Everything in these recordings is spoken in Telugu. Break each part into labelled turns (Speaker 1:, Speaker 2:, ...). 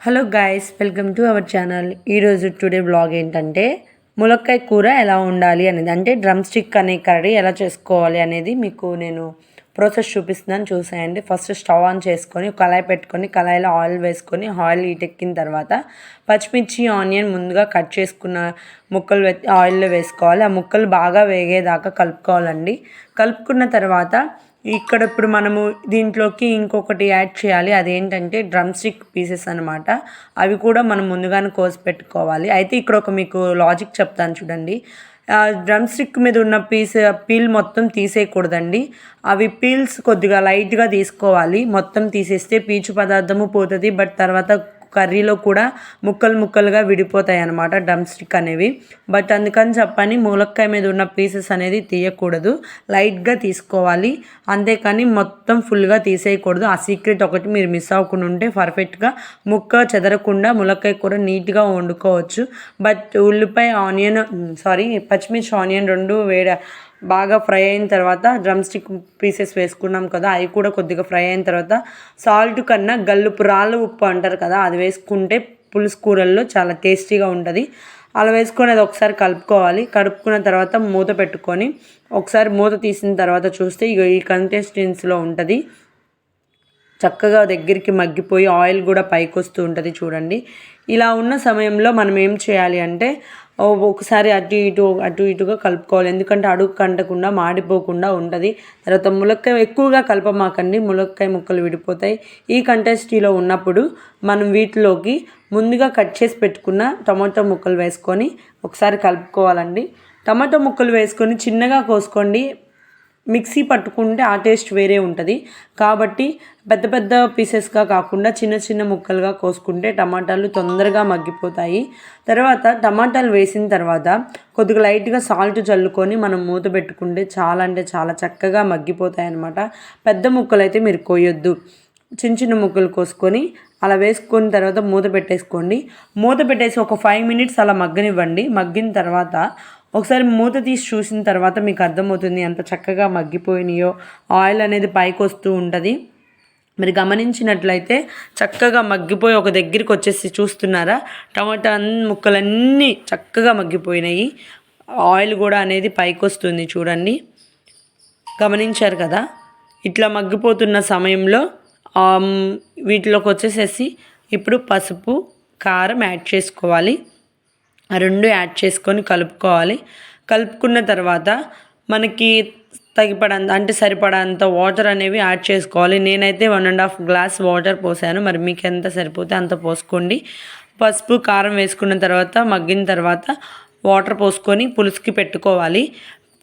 Speaker 1: Hello guys welcome to our channel ఈరోజు టుడే బ్లాగ్ ఏంటంటే ములక్కాయ కూర ఎలా ఉండాలి అనేది అంటే డ్రమ్ స్టిక్ అనే కర్రీ ఎలా చేసుకోవాలి అనేది మీకు నేను ప్రాసెస్ చూపిస్తున్నాను చూసేయండి. ఫస్ట్ స్టవ్ ఆన్ చేసుకొని కళాయి పెట్టుకొని కళాయిలో ఆయిల్ వేసుకొని ఆయిల్ ఈటెక్కిన తర్వాత పచ్చిమిర్చి ఆనియన్ ముందుగా కట్ చేసుకున్న ముక్కలు ఆయిల్లో వేసుకోవాలి. ఆ ముక్కలు బాగా వేగేదాకా కలుపుకోవాలండి. కలుపుకున్న తర్వాత ఇక్కడ ఇప్పుడు మనము దీంట్లోకి ఇంకొకటి యాడ్ చేయాలి. అదేంటంటే డ్రమ్ స్టిక్ పీసెస్ అనమాట అవి కూడా మనం ముందుగానే కోసి పెట్టుకోవాలి. అయితే ఇక్కడ ఒక మీకు లాజిక్ చెప్తాను చూడండి. డ్రమ్ స్టిక్ మీద ఉన్న పీస్ పీల్ మొత్తం తీసేయకూడదండి. అవి పీల్స్ కొద్దిగా లైట్గా తీసుకోవాలి. మొత్తం తీసేస్తే పీచు పదార్థము పోతుంది. బట్ తర్వాత కర్రీలో కూడా ముక్కలు ముక్కలుగా విడిపోతాయి అన్నమాట డమ్ స్టిక్ అనేవి. బట్ అందుకని చెప్పని ములక్కాయ మీద ఉన్న పీసెస్ అనేది తీయకూడదు. లైట్గా తీసుకోవాలి. అంతేకాని మొత్తం ఫుల్గా తీసేయకూడదు. ఆ సీక్రెట్ ఒకటి మీరు మిస్ అవ్వకుండా ఉంటే పర్ఫెక్ట్గా ముక్క చెదరకుండా ములక్కాయ కూర నీట్గా వండుకోవచ్చు. బట్ ఉల్లిపాయ ఆనియన్ సారీ పచ్చిమిర్చి ఆనియన్ రెండు వేడ బాగా ఫ్రై అయిన తర్వాత డ్రమ్ స్టిక్ పీసెస్ వేసుకున్నాం కదా అవి కూడా కొద్దిగా ఫ్రై అయిన తర్వాత సాల్ట్ కన్నా గల్లుపు రాళ్ళు ఉప్పు అంటారు కదా అది వేసుకుంటే పులుసు కూరల్లో చాలా టేస్టీగా ఉంటుంది. అలా వేసుకొని అది ఒకసారి కలుపుకోవాలి. కలుపుకున్న తర్వాత మూత పెట్టుకొని ఒకసారి మూత తీసిన తర్వాత చూస్తే ఇక ఈ కన్సిస్టెన్సీలో ఉంటుంది. చక్కగా దగ్గరికి మగ్గిపోయి ఆయిల్ కూడా పైకి వస్తూ ఉంటుంది చూడండి. ఇలా ఉన్న సమయంలో మనం ఏం చేయాలి అంటే ఒకసారి అటు ఇటు అటు ఇటుగా కలుపుకోవాలి. ఎందుకంటే అడుగు కంటకుండా మాడిపోకుండా ఉంటుంది. తర్వాత ములక్కాయ ఎక్కువగా కలపమాకండి. ములక్కాయ ముక్కలు విడిపోతాయి. ఈ కంటెస్టీలో ఉన్నప్పుడు మనం వీటిలోకి ముందుగా కట్ చేసి పెట్టుకున్న టమాటో ముక్కలు వేసుకొని ఒకసారి కలుపుకోవాలండి. టమాటో ముక్కలు వేసుకొని చిన్నగా కోసుకోండి. మిక్సీ పట్టుకుంటే ఆ టేస్ట్ వేరే ఉంటుంది. కాబట్టి పెద్ద పెద్ద పీసెస్గా కాకుండా చిన్న చిన్న ముక్కలుగా కోసుకుంటే టమాటాలు తొందరగా మగ్గిపోతాయి. తర్వాత టమాటాలు వేసిన తర్వాత కొద్దిగా లైట్గా సాల్ట్ చల్లుకొని మనం మూత పెట్టుకుంటే చాలా అంటే చాలా చక్కగా మగ్గిపోతాయి అన్నమాట పెద్ద ముక్కలు అయితే మీరు కోయొద్దు చిన్న చిన్న ముక్కలు కోసుకొని అలా వేసుకున్న తర్వాత మూత పెట్టేసుకోండి. మూత పెట్టేసి ఒక ఫైవ్ మినిట్స్ అలా మగ్గనివ్వండి. మగ్గిన తర్వాత ఒకసారి మూత తీసి చూసిన తర్వాత మీకు అర్థమవుతుంది ఎంత చక్కగా మగ్గిపోయినాయో. ఆయిల్ అనేది పైకి వస్తూ ఉంటుంది. మీరు గమనించినట్లయితే చక్కగా మగ్గిపోయి ఒక దగ్గరికి వచ్చేసి చూస్తున్నారా? టమాటా ముక్కలన్నీ చక్కగా మగ్గిపోయినాయి. ఆయిల్ కూడా అనేది పైకి వస్తుంది చూడండి. గమనించారు కదా? ఇట్లా మగ్గిపోతున్న సమయంలో వీటిలోకి వచ్చేసేసి ఇప్పుడు పసుపు కారం యాడ్ చేసుకోవాలి. రెండు యాడ్ చేసుకొని కలుపుకోవాలి. కలుపుకున్న తర్వాత మనకి తగిపడంత అంటే సరిపడంత వాటర్ అనేవి యాడ్ చేసుకోవాలి. నేనైతే one and half glass water పోసాను. మరి మీకు ఎంత సరిపోతే అంత పోసుకోండి. పసుపు కారం వేసుకున్న తర్వాత మగ్గిన తర్వాత వాటర్ పోసుకొని పులుసుకి పెట్టుకోవాలి.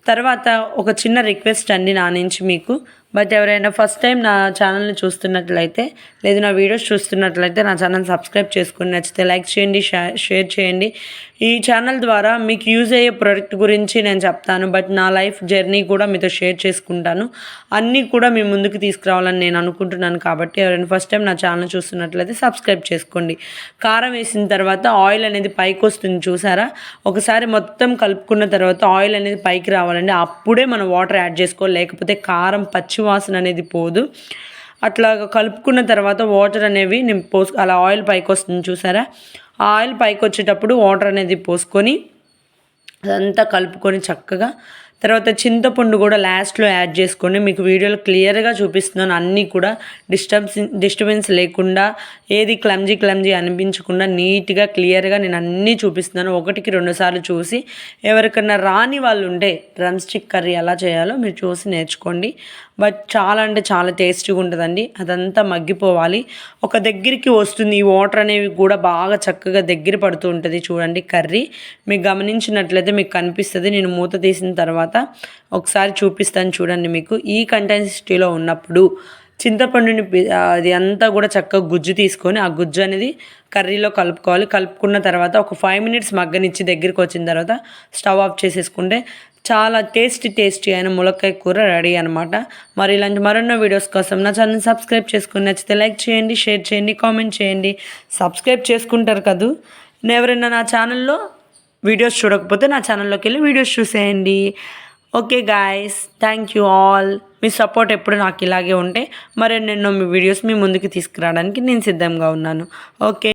Speaker 1: తర్వాత ఒక చిన్న రిక్వెస్ట్ అండి నా నుంచి మీకు. బట్ ఎవరైనా ఫస్ట్ టైం నా ఛానల్ని చూస్తున్నట్లయితే లేదు నా వీడియోస్ చూస్తున్నట్లయితే నా ఛానల్ సబ్స్క్రైబ్ చేసుకుని నచ్చితే లైక్ చేయండి షేర్ చేయండి. ఈ ఛానల్ ద్వారా మీకు యూజ్ అయ్యే ప్రోడక్ట్ గురించి నేను చెప్తాను బట్ నా లైఫ్ జర్నీ కూడా మీతో షేర్ చేసుకుంటాను. అన్నీ కూడా మీ ముందుకు తీసుకురావాలని నేను అనుకుంటున్నాను కాబట్టి ఎవరైనా ఫస్ట్ టైం నా ఛానల్ చూస్తున్నట్లయితే సబ్స్క్రైబ్ చేసుకోండి. కారం వేసిన తర్వాత ఆయిల్ అనేది పైకి వస్తుంది చూసారా? ఒకసారి మొత్తం కలుపుకున్న తర్వాత ఆయిల్ అనేది పైకి రావాలండి. అప్పుడే మనం వాటర్ యాడ్ చేసుకోవాలి లేకపోతే కారం పచ్చి వాసన అనేది పోదు. అట్లా కలుపుకున్న తర్వాత వాటర్ అనేవి నేను పోసు అలా ఆయిల్ పైకి వస్తుంది చూసారా? ఆ ఆయిల్ పైకి వచ్చేటప్పుడు వాటర్ అనేది పోసుకొని అదంతా కలుపుకొని చక్కగా తర్వాత చింతపండు కూడా లాస్ట్లో యాడ్ చేసుకొని మీకు వీడియోలో క్లియర్గా చూపిస్తున్నాను. అన్నీ కూడా డిస్టర్బ్స్ డిస్టర్బెన్స్ లేకుండా ఏది క్లమ్జీ క్లమ్జీ అనిపించకుండా నీట్గా క్లియర్గా నేను అన్నీ చూపిస్తున్నాను. ఒకటికి రెండుసార్లు చూసి ఎవరికన్నా రాని వాళ్ళు ఉంటే డ్రమ్ స్టిక్ కర్రీ ఎలా చేయాలో మీరు చూసి నేర్చుకోండి. బట్ చాలా అంటే చాలా టేస్టీగా ఉంటుందండి. అదంతా మగ్గిపోవాలి. ఒక దగ్గరికి వస్తుంది. ఈ వాటర్ అనేవి కూడా బాగా చక్కగా దగ్గర పడుతూ ఉంటుంది చూడండి కర్రీ. మీకు గమనించినట్లయితే మీకు కనిపిస్తుంది. నేను మూత తీసిన తర్వాత ఒకసారి చూపిస్తాను చూడండి మీకు. ఈ కంటెన్సిటీలో ఉన్నప్పుడు చింతపండుని అది అంతా కూడా చక్కగా గుజ్జు తీసుకొని ఆ గుజ్జు అనేది కర్రీలో కలుపుకోవాలి. కలుపుకున్న తర్వాత ఒక ఫైవ్ మినిట్స్ మగ్గనిచ్చి దగ్గరికి వచ్చిన తర్వాత స్టవ్ ఆఫ్ చేసేసుకుంటే చాలా టేస్టీ టేస్టీ అయిన ములక్కాయ కూర రెడీ అనమాట మరి ఇలాంటి మరెన్నో వీడియోస్ కోసం నా ఛానల్ సబ్స్క్రైబ్ చేసుకుని నచ్చితే లైక్ చేయండి షేర్ చేయండి కామెంట్ చేయండి. సబ్స్క్రైబ్ చేసుకుంటారు కదూ? ఎవరైనా నా ఛానల్లో వీడియోస్ చూడకపోతే నా ఛానల్లోకి వెళ్ళి వీడియోస్ చూసేయండి. Okay guys thank you all me support ఎప్పుడు నాకు ఇలాగే ఉంటే మరి నేను మీ వీడియోస్ మీ ముందుకు తీసుకురావడానికి నేను సిద్ధంగా ఉన్నాను. ఓకే